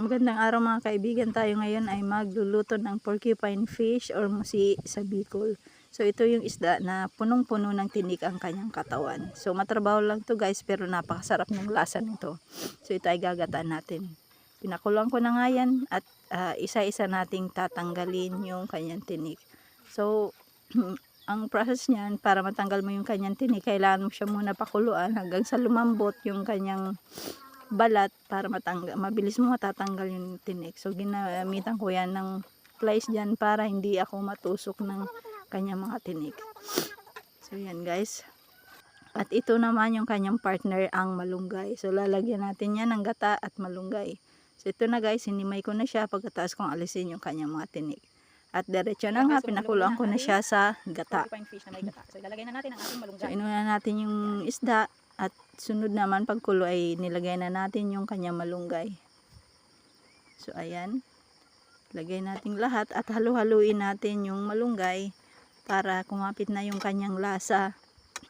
Magandang araw mga kaibigan. Tayo ngayon ay magluluto ng porcupine fish or musi sa Bicol. So ito yung isda na punong-puno ng tinik ang kanyang katawan. So matrabaho lang to guys pero napakasarap ng lasa nito. So ito ay gagataan natin. Pinakulang ko na nga yan at ah, isa-isa nating tatanggalin yung kanyang tinik. So ang process niyan para matanggal mo yung kanyang tinik, kailangan mo siya muna pakuluan hanggang sa lumambot yung kanyang balat para matanggal, mabilis mo matatanggal yung tinik. So, ginamitan ko yan ng plies dyan para hindi ako matusok ng kanyang mga tinik. So, yan guys. At ito naman yung kanyang partner, ang malunggay. So, lalagyan natin yan ng gata at malunggay. So, ito na guys, sinimay ko na siya pagkatapos kong alisin yung kanyang mga tinik. At diretso na nga, pinakuluan ko na siya sa gata. So ilalagay na natin ang ating So, malunggay. inuna natin yung isda at sunod naman pagkulo ay nilagay na natin yung kanyang malunggay. So, ayan. Lagay natin lahat at halu-haluin natin yung malunggay para kumapit na yung kanyang lasa.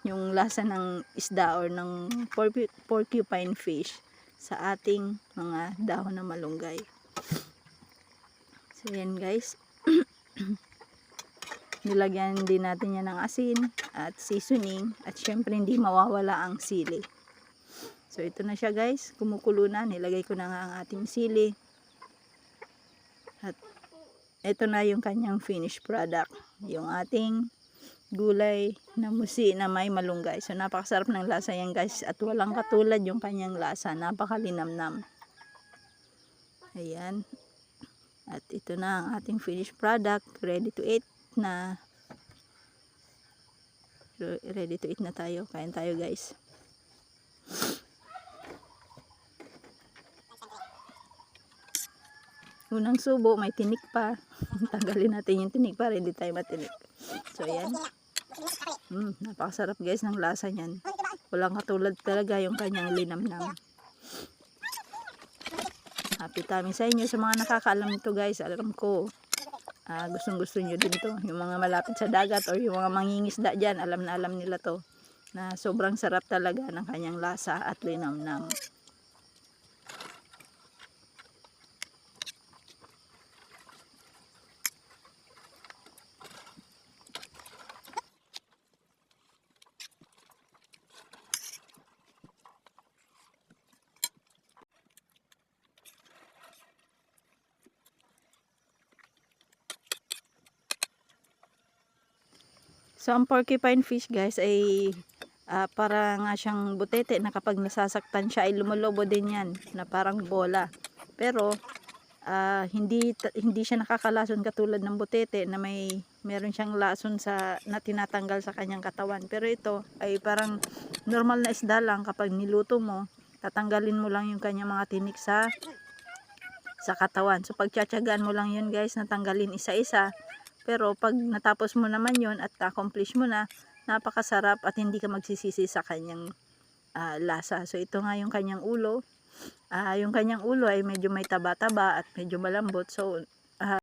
Yung lasa ng isda or ng porcu- porcupine fish sa ating mga dahon ng malunggay. So, ayan guys. Nilagyan din natin yan ng asin at seasoning at syempre hindi mawawala ang sili. So ito na siya guys, kumukulo na, nilagay ko na nga ang ating sili. At ito na yung kanyang finished product, yung ating gulay na musi na may malunggay. So napakasarap ng lasa yan guys at walang katulad yung kanyang lasa, napakalinamnam. Ayan. At ito na ang ating finished product, ready to eat na Re- ready to eat na tayo. Kain tayo guys. Unang subo, may tinik pa. Tanggalin natin yung tinik para hindi tayo matinik. So, ayan. Mm, napakasarap guys ng lasa niyan. Walang katulad talaga yung kanyang linamnam. Happy timing sa inyo sa mga nakakaalam nito guys. Alam ko, ah, gustong gusto nyo din to. Yung mga malapit sa dagat or yung mga mangingisda dyan, alam na alam nila to. Na sobrang sarap talaga ng kanyang lasa at linamnam. So, ang porcupine fish guys ay ah, para nga siyang butete na kapag nasasaktan siya ay lumulobo din yan na parang bola. Pero, ah, hindi, hindi siya nakakalason katulad ng butete na may meron siyang lason sa, na tinatanggal sa kanyang katawan. Pero ito ay parang normal na isda lang kapag niluto mo, tatanggalin mo lang yung kanyang mga tinik sa sa katawan. So pagtsatsagaan mo lang yun guys, natanggalin isa-isa. Pero pag natapos mo naman yun at accomplish mo na, napakasarap at hindi ka magsisisi sa kanyang ah, lasa. So ito nga yung kanyang ulo. Ah, yung kanyang ulo ay medyo may taba-taba at medyo malambot. So